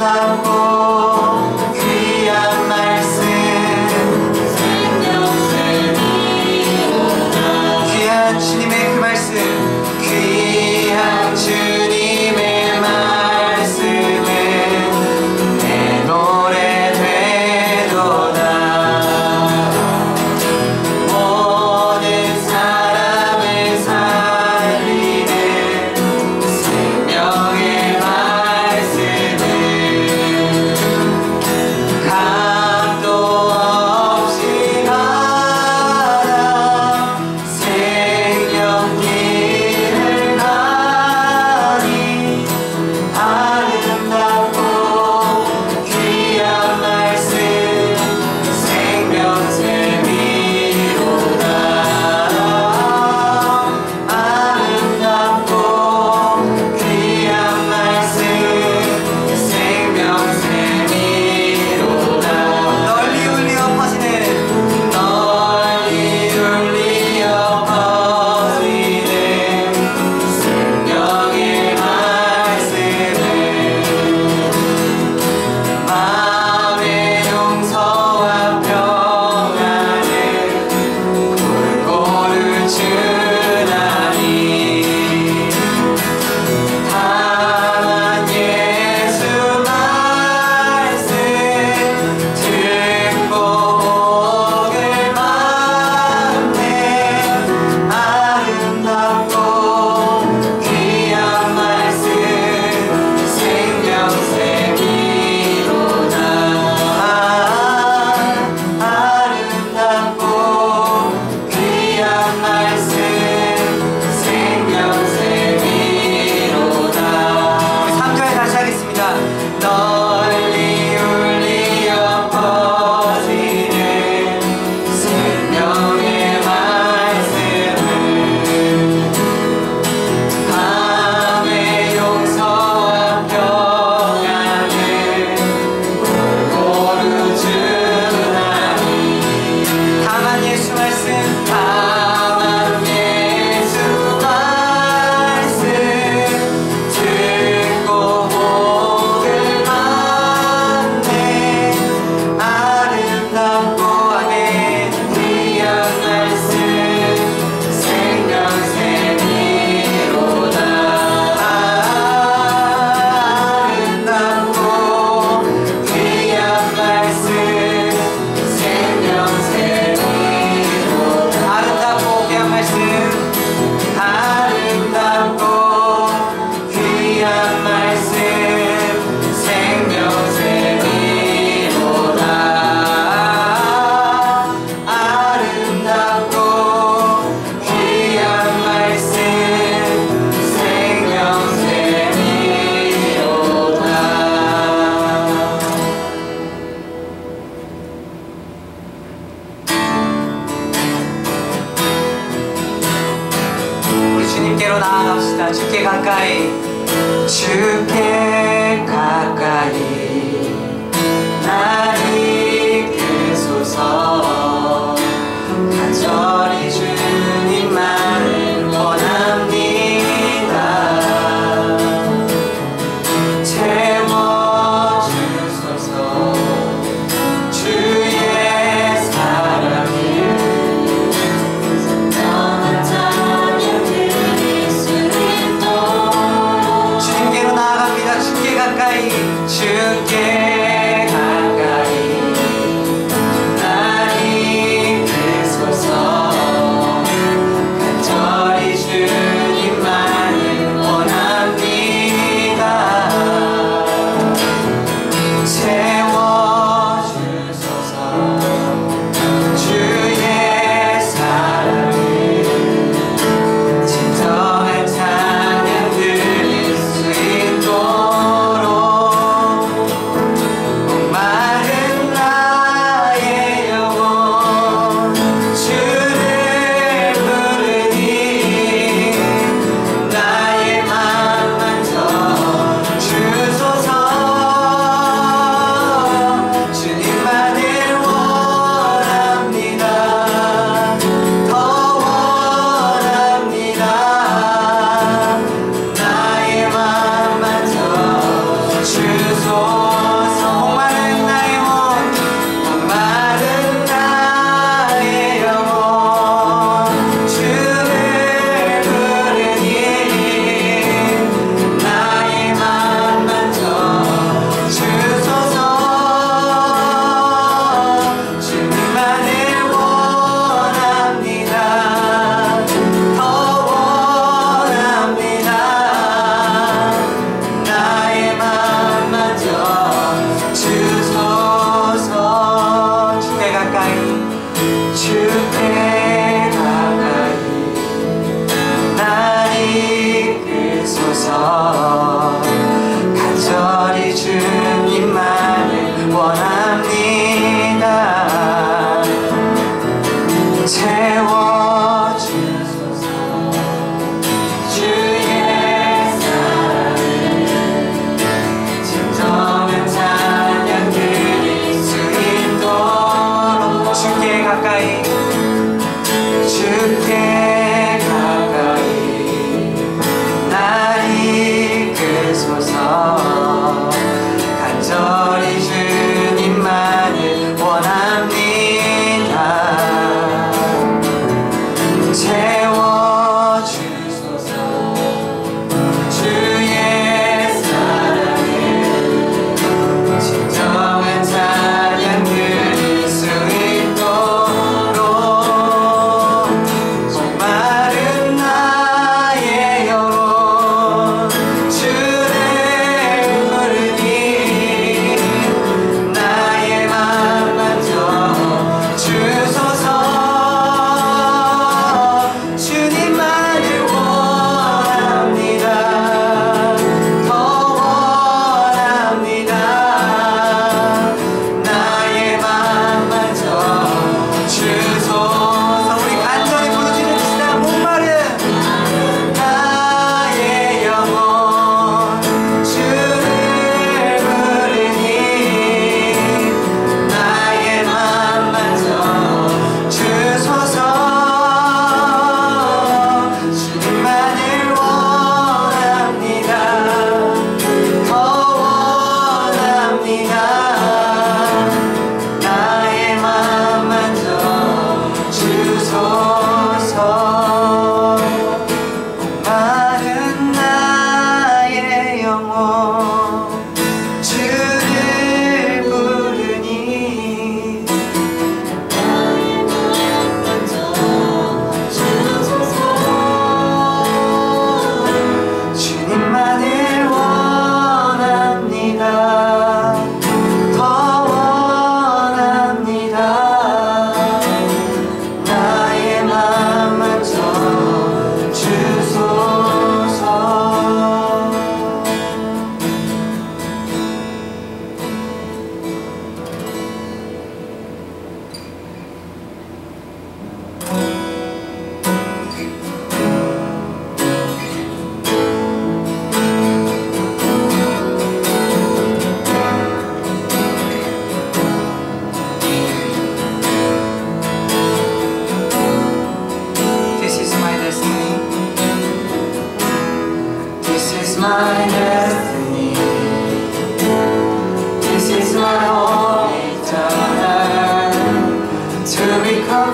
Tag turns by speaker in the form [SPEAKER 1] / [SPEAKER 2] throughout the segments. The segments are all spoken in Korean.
[SPEAKER 1] love. 주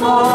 [SPEAKER 1] も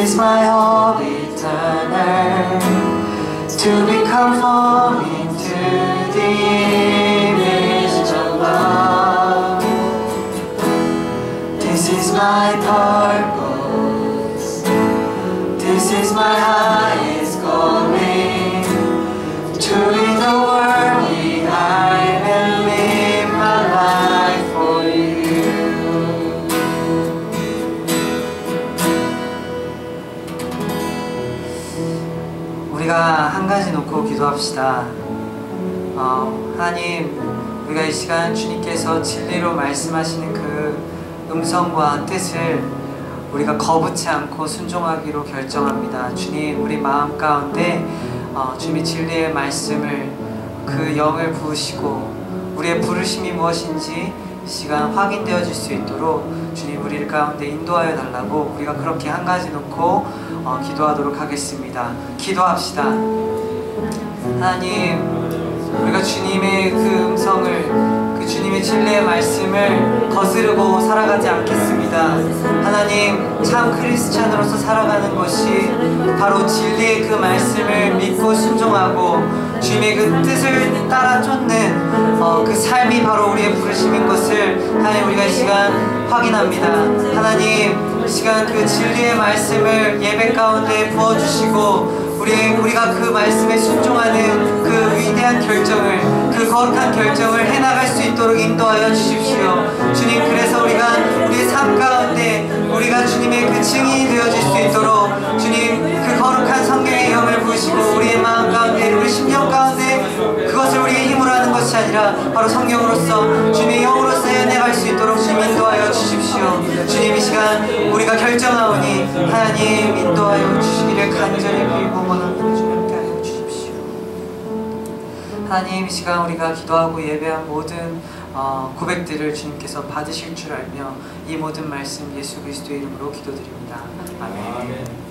[SPEAKER 1] is my hope eternal. To be conforming to the image of love. This is my purpose. This is my highest 놓고 기도합시다. 어, 하나님, 우리가 이 시간 주님께서 진리로 말씀하시는 그 음성과 뜻을 우리가 거부치 않고 순종하기로 결정합니다. 주님, 우리 마음 가운데 어, 주님이 진리의 말씀을 그 영을 부으시고 우리의 부르심이 무엇인지 이 시간 확인되어질 수 있도록 주님 우리를 가운데 인도하여 달라고 우리가 그렇게 한 가지 놓고 어, 기도하도록 하겠습니다. 기도합시다. 하나님, 우리가 주님의 그 음성을, 그 주님의 진리의 말씀을 거스르고 살아가지 않겠습니다. 하나님, 참 크리스찬으로서 살아가는 것이 바로 진리의 그 말씀을 믿고 순종하고 주님의 그 뜻을 따라 쫓는 어, 그 삶이 바로 우리의 부르심인 것을 하나님 우리가 이 시간 확인합니다. 하나님, 이 시간 그 진리의 말씀을 예배 가운데 부어주시고 우리, 우리가 그 말씀에 순종하는 그 위대한 결정을 그 거룩한 결정을 해나갈 수 있도록 인도하여 주십시오 주님 그래서 우리가 우리의 삶 가운데 우리가 주님의 그 증인이 되어질 수 있도록 주님 그 거룩한 성경의 영을 부으시고 우리의 마음 아니라 바로 성경으로서 주님의 영으로서 해내갈 수 있도록 주님 인도하여 주십시오. 주님 이 시간 우리가 결정하오니 하나님 인도하여 주시기를 간절히 빌고 주십시오. 하나님 이 시간 우리가 기도하고 예배한 모든 어, 고백들을 주님께서 받으실 줄 알며 이 모든 말씀 예수 그리스도의 이름으로 기도드립니다. 아멘.